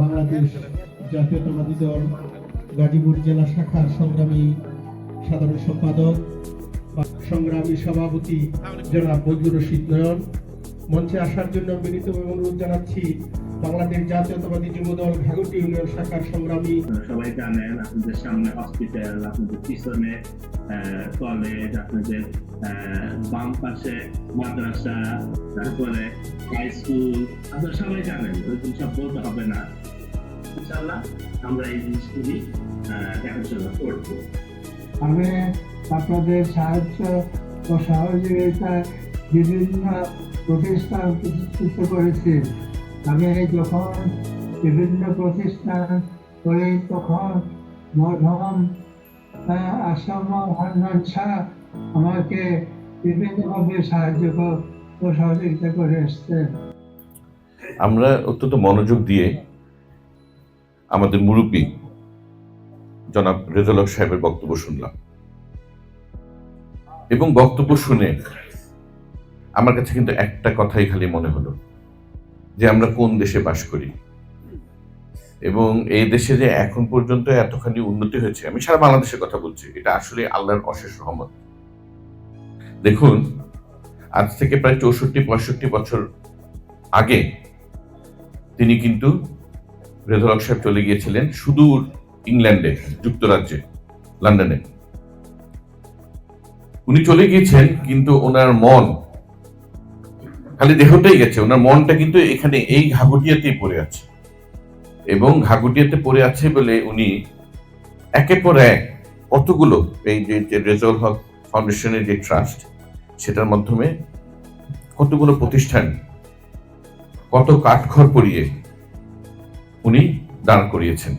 বাংলাদেশ জাতীয়তাবাদী দল গাজীপুর জেলা শাখার সংগ্রামী সাধারণ সম্পাদক বা সংগ্রামী সভাপতি জনাব বজলুর রশিদ নয়ন। মঞ্চে আসার জন্য বিনীত অনুরোধ জানাচ্ছি বাংলাদেশ জাতীয়তাবাদী যুব দল ঘাগটি ইউনিয়ন শাখার সংগ্রামী। সবাই জানেন আপনাদের সামনে হসপিটাল আপনাদের পিছনে কলেজ আপনাদের বাম পাশে মাদ্রাসা তারপরে হাই স্কুল আপনারা সবাই জানেন ওইগুলো সব বলতে হবে না। ইনশাল্লাহ আমরা এই জিনিসগুলি দেখাশোনা করব। আমি আপনাদের সাহায্য ও সহযোগিতায় বিভিন্ন প্রতিষ্ঠান প্রতিষ্ঠিত করেছি। আমি যখন বিভিন্ন প্রতিষ্ঠান করি তখন মরহম আসাম হান্নান শাহ আমাকে বিভিন্নভাবে সাহায্য ও সহযোগিতা করে এসছেন আমরা অত্যন্ত মনোযোগ দিয়ে আমাদের মুরব্বী জনাব রেজাল হক সাহেবের বক্তব্য শুনলাম। এবং বক্তব্য শুনে আমার কাছে কিন্তু একটা কথাই খালি মনে হলো। যে আমরা কোন দেশে বাস করি। এবং এই দেশে যে এখন পর্যন্ত এতখানি উন্নতি হয়েছে, আমি সারা বাংলাদেশের কথা বলছি, এটা আসলে আল্লাহর অশেষ রহমত। দেখুন, আজ থেকে প্রায় চৌষট্টি, পঁয়ষট্টি বছর আগে তিনি কিন্তু রেজালক সাহেব চলে গিয়েছিলেন সুদূর ইংল্যান্ডে, যুক্তরাজ্যে, লন্ডনে। উনি চলে গিয়েছেন কিন্তু ওনার মন খালি দেহটাই গেছে, ওনার মনটা কিন্তু এখানে এই ঘাগুটিয়াতেই পড়ে আছে। এবং ঘাগুটিয়াতে পড়ে আছে বলে উনি একের পর এক কতগুলো এই যে রেজাউল হক ফাউন্ডেশনের যে ট্রাস্ট, সেটার মাধ্যমে কতগুলো প্রতিষ্ঠান, কত কাঠখড় পরিয়ে উনি দাঁড় করিয়েছেন।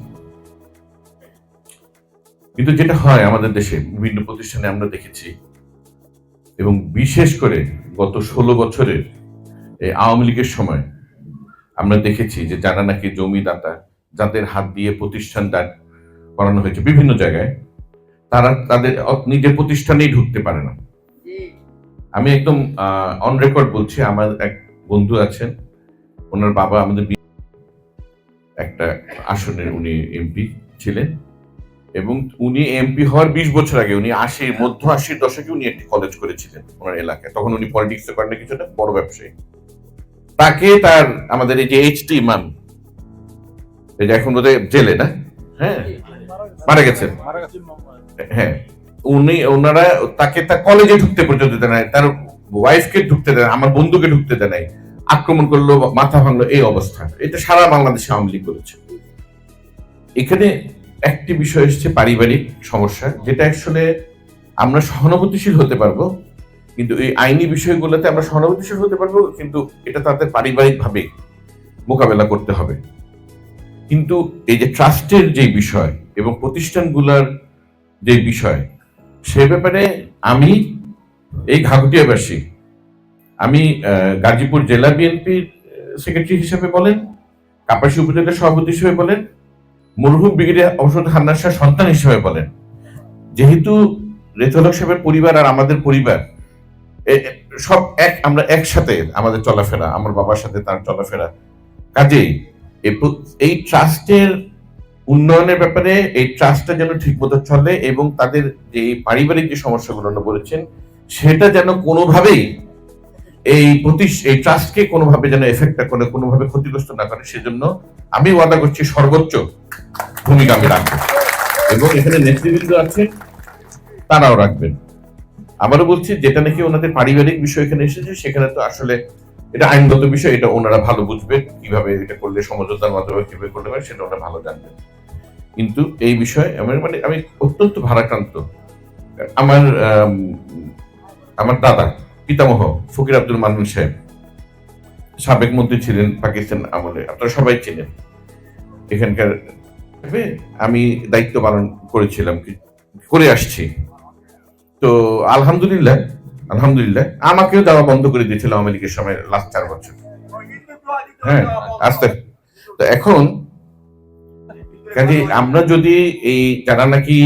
কিন্তু যেটা হয় আমাদের দেশে, বিভিন্ন প্রতিষ্ঠানে আমরা দেখেছি, এবং বিশেষ করে গত ষোলো বছরের এই আওয়ামী লীগের সময় আমরা দেখেছি যে যারা নাকি জমিদাতা, যাদের হাত দিয়ে প্রতিষ্ঠান দাঁড় করানো হয়েছে বিভিন্ন জায়গায়, তারা তাদের নিজের প্রতিষ্ঠানেই ঢুকতে পারে না। আমি একদম অন রেকর্ড বলছি, আমার এক বন্ধু আছেন, ওনার বাবা আমাদের একটা আসনের উনি এমপি ছিলেন এবং উনি এমপি হওয়ার বিশ বছর আগে, উনি আশি, মধ্য আশির দশকে উনি একটি কলেজ করেছিলেন ওনার এলাকায়। তখন উনি পলিটিক্স করেন কিছুটা, বড় ব্যবসায়ী। তাকে তার আমাদের এই যে এইচ টি ইমাম এই যে এখন বোধহয় জেলে না? হ্যাঁ। মারা গেছেন হ্যাঁ। উনি ওনারা তাকে তার কলেজে ঢুকতে পর্যন্ত দেয় নাই তার ওয়াইফকে ঢুকতে দেয় আমার বন্ধুকে ঢুকতে দেয় নাই। আক্রমণ করল মাথা ভাঙলো এই অবস্থা। এটা সারা বাংলাদেশে আওয়ামী লীগ করেছে। এখানে একটি বিষয় এসছে পারিবারিক সমস্যা যেটা আসলে আমরা সহানুভূতিশীল হতে পারব কিন্তু এই আইনি বিষয়গুলোতে আমরা সহানুভূতিশীল হতে পারব, কিন্তু এটা তাদের পারিবারিকভাবে মোকাবেলা করতে হবে। কিন্তু এই যে ট্রাস্টের যে বিষয় এবং প্রতিষ্ঠানগুলোর যে বিষয়, সে ব্যাপারে আমি এই ঘাঘটিয়াবাসী, আমি গাজীপুর জেলা বিএনপির সেক্রেটারি হিসেবে বলেন, কাপাসী উপজেলার সভাপতি হিসেবে বলেন, মরহুম ব্রিগেডিয়ার ঔষধ হান্নার সন্তান হিসেবে বলেন। যেহেতু রেতলক সাহেবের পরিবার আর আমাদের পরিবার সব এক, আমরা একসাথে আমাদের চলাফেরা, আমার বাবার সাথে তার চলাফেরা। কাজেই এই ট্রাস্টের উন্নয়নের ব্যাপারে এই ট্রাস্টটা যেন ঠিকমতো চলে এবং তাদের যে পারিবারিক যে সমস্যাগুলো বলেছেন, সেটা যেন কোনোভাবেই এই প্রতিষ এই ট্রাস্টকে কোনোভাবে যেন এফেক্ট করে, কোনোভাবে ক্ষতিগ্রস্ত না করে, সেজন্য আমি ওয়াদা করছি সর্বোচ্চ ভূমিকা আমি রাখব। এবং এখানে নেতৃবৃন্দ আছে তারাও রাখবেন। আবারও বলছি যেটা নাকি ওনাদের পারিবারিক বিষয় এখানে এসেছে সেখানে তো আসলে এটা আইনগত বিষয় এটা ওনারা ভালো বুঝবেন কীভাবে এটা করলে সমঝোতার মাধ্যমে কীভাবে করলে হয় সেটা ওনারা ভালো জানবেন কিন্তু এই বিষয়ে আমার মানে আমি অত্যন্ত ভারাক্রান্ত। আমার আম, আমার দাদা পিতামহ ফকির আব্দুল মান্নান সাহেব সাবেক মন্ত্রী ছিলেন পাকিস্তান আমলে আপনারা সবাই চিনেন। এখানকার আমি দায়িত্ব পালন করেছিলাম করে আসছি। তো আলহামদুলিল্লাহ আলহামদুলিল্লাহ। আমাকেও দেওয়া বন্ধ করে দিয়েছিল আওয়ামী লীগের সময় লাস্ট চার বছর। হ্যাঁ আস্তে। তো এখন, কাজে আমরা যদি এই যারা নাকি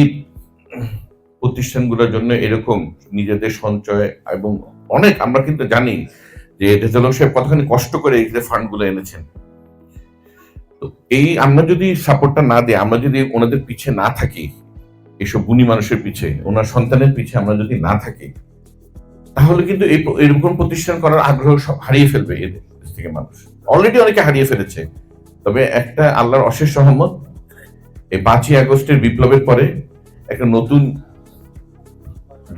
প্রতিষ্ঠানগুলোর জন্য এরকম নিজেদের সঞ্চয় এবং অনেক আমরা কিন্তু জানি যে সাহেব কতখানি কষ্ট করে এই যে ফান্ডগুলো এনেছেন। তো এই আমরা যদি সাপোর্টটা না দিই, আমরা যদি ওনাদের পিছে না থাকি এইসব গুণী মানুষের পিছে, ওনার সন্তানের পিছে আমরা যদি না থাকি, তাহলে কিন্তু এই এরকম প্রতিষ্ঠান করার আগ্রহ সব হারিয়ে ফেলবে এর দেশ থেকে মানুষ। অলরেডি অনেকে হারিয়ে ফেলেছে। তবে একটা আল্লাহর অশেষ সহমত এই পাঁচই আগস্টের বিপ্লবের পরে একটা নতুন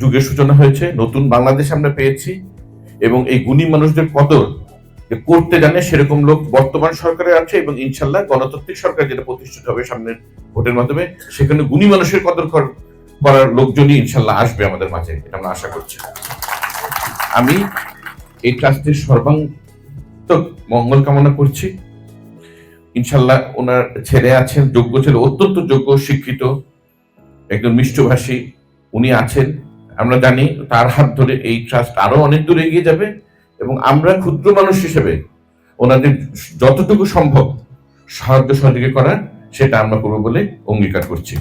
যুগের সূচনা হয়েছে, নতুন বাংলাদেশ আমরা পেয়েছি এবং এই গুণী মানুষদের কদর করতে জানে সেরকম লোক বর্তমান সরকারে আছে এবং ইনশাল্লাহ গণতান্ত্রিক সরকার যেটা প্রতিষ্ঠিত হবে সামনের ভোটের মাধ্যমে, সেখানে গুণী মানুষের কদর করার লোকজনই ইনশাল্লাহ আসবে আমাদের মাঝে, এটা আমরা আশা করছি। আমি এই ট্রাস্টের সর্বাঙ্গক মঙ্গল কামনা করছি। ইনশাল্লাহ ওনার ছেলে আছেন, যোগ্য ছেলে, অত্যন্ত যোগ্য, শিক্ষিত, একজন মিষ্টভাষী, উনি আছেন। আমরা জানি তার হাত ধরে এই ট্রাস্ট আরও অনেক দূর এগিয়ে যাবে। এবং আমরা ক্ষুদ্র মানুষ হিসেবে ওনাদের যতটুকু সম্ভব সাহায্য সহযোগী করার সেটা আমরা করব বলে অঙ্গীকার করছি।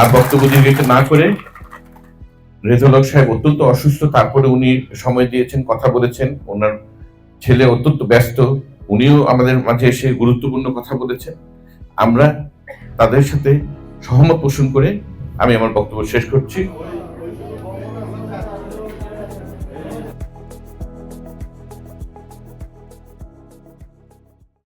আর বক্তব্য দীর্ঘিত না করে রেজলক সাহেব অত্যন্ত অসুস্থ, তারপরে উনি সময় দিয়েছেন, কথা বলেছেন। ওনার ছেলে অত্যন্ত ব্যস্ত, উনিও আমাদের মাঝে এসে গুরুত্বপূর্ণ কথা বলেছেন। আমরা তাদের সাথে সহমত পোষণ করে আমি আমার বক্তব্য শেষ করছি।